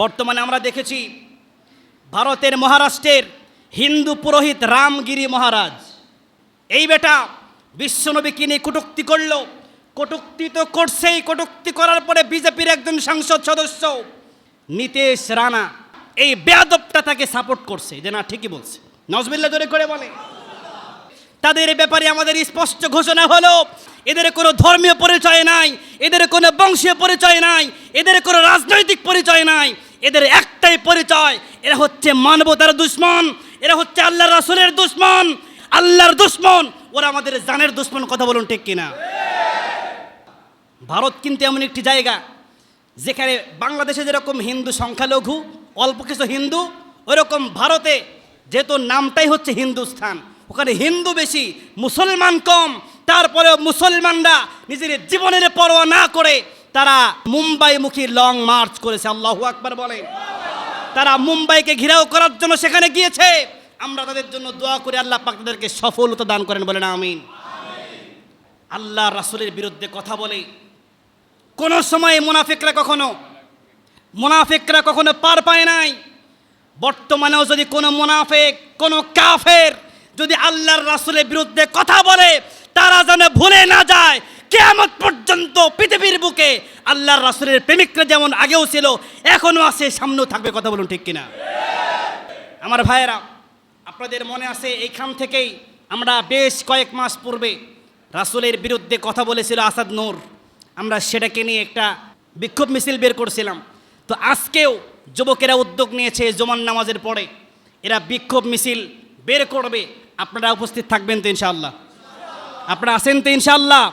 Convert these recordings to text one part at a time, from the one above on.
বর্তমানে আমরা দেখেছি ভারতের মহারাষ্ট্রের হিন্দু পুরোহিত রামগিরি মহারাজ। এই বেটা বিশ্বনবীকে নিয়ে কটুক্তি করল? কটুক্তি তো করছেই, কটুক্তি করার পরে বিজেপির একজন সাংসদ সদস্য নীতেশ রানা এই বেয়াদবটা তাকে সাপোর্ট করছে, যে না ঠিকই বলছে। নজবিল্লা জোরে করে বলে। তাদের ব্যাপারে আমাদের স্পষ্ট ঘোষণা হলো, এদের কোনো ধর্মীয় পরিচয় নাই, এদের কোনো বংশীয় পরিচয় নাই, এদের কোনো রাজনৈতিক পরিচয় নাই। এদের একটাই পরিচয়, এরা হচ্ছে মানবতার দুশ্মন, এরা হচ্ছে আল্লাহ রাসুলের দুশ্মন, আল্লাহর দুশ্মন। ওরা আমাদের জানের দুশ্মন, কথা বলুন ঠিক কিনা? ভারত কিন্তু এমন একটি জায়গা, যেখানে বাংলাদেশে যেরকম হিন্দু সংখ্যালঘু, অল্প কিছু হিন্দু ওইরকম ভারতে যেহেতু নামটাই হচ্ছে হিন্দুস্থান, ওখানে হিন্দু বেশি, মুসলমান কম তারপরে মুসলমানরা নিজের জীবনের পরোয়া না করে তারা মুম্বাইমুখী লং মার্চ করেছে, আল্লাহু আকবার বলে। তারা মুম্বাইকে ঘিরাও করার জন্য সেখানে গিয়েছে। আমরা তাদের জন্য দোয়া করে, আল্লাহ পাক তাদেরকে সফলতা দান করেন বলেন, আমিন। আল্লাহ রাসুলের বিরুদ্ধে কথা বলে। কোন সময় মুনাফিকরা কখনো মুনাফিকরা কখনো পার পায় নাই। বর্তমানেও যদি কোনো মুনাফেক, কোনো কাফের যদি আল্লাহর রাসুলের বিরুদ্ধে কথা বলে, তারা যেন পর্যন্ত পৃথিবীর বুকে আল্লাহর রাসূলের প্রেমিকরা যেমন আগেও ছিল এখনও আছে, সামনেও থাকবে, কথা বলুন ঠিক কিনা? আমার ভাইয়েরা, আপনাদের মনে আছে এইখান থেকেই আমরা বেশ কয়েক মাস পূর্বে রাসূলের বিরুদ্ধে কথা বলেছিল আসাদ নূর। আমরা সেটাকে নিয়ে একটা বিক্ষোভ মিছিল বের করছিলাম। তো আজকেও যুবকেরা উদ্যোগ নিয়েছে জমান নামাজের পরে। এরা বিক্ষোভ মিছিল বের করবে। আপনারা উপস্থিত থাকবেন তো ইনশাআল্লাহ। আপনারা আছেন তো ইনশাআল্লাহ?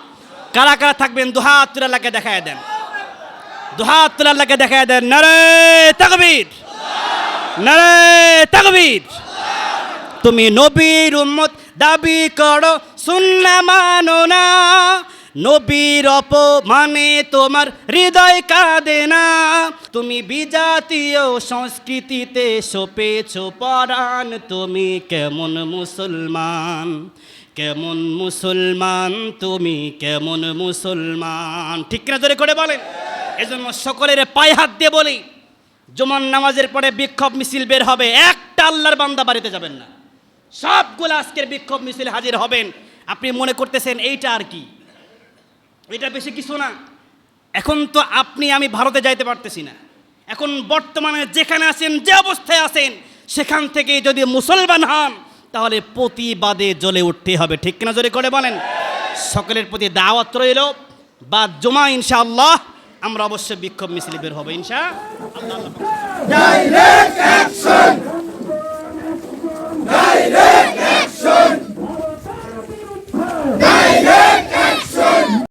কারা কারা থাকবেন? দুহাত তুলাল্লাহকে দেন। দুহাত তুলাল্লাহকে দেখায় দেন। নারে তাকবীর। নারে তাকবীর। তুমি নবীর উম্মত, দাবি করো, সুন্না মানো না। নবীর অপমানে তোমার হৃদয় কাঁদে না। তুমি বিজাতীয় সংস্কৃতিতে সপেছ পরাণ তুমি কেমন মুসলমান? কেমন মুসলমান, তুমি কেমন মুসলমান? ঠিক না ধরে করে বলেন? এজন্য সকলের পায়ে হাত দিয়ে বলি জমান নামাজের পরে বিক্ষোভ মিছিল বের হবে, একটা আল্লাহর বান্দা বাড়িতে যাবেন না। সবগুলো আজকের বিক্ষোভ মিছিল হাজির হবেন। আপনি মনে করতেছেন এইটা আর কি? এটা বেশি কিছু না। এখন তো আপনি, আমি ভারতে যাইতে পারতেছি না। এখন বর্তমানে যেখানে আছেন, যে অবস্থায় আছেন, সেখান থেকে যদি মুসলমান হন তাহলে প্রতিবাদে জ্বলে উঠতে হবে। ঠিক কিনা জোরে করে বলেন? সকলের প্রতি দাওয়াত রইল। বা জমা ইনশাআল্লাহ, আমরা অবশ্যই বিক্ষোভ মিছিলে বের হব ইনশা আল্লাহ।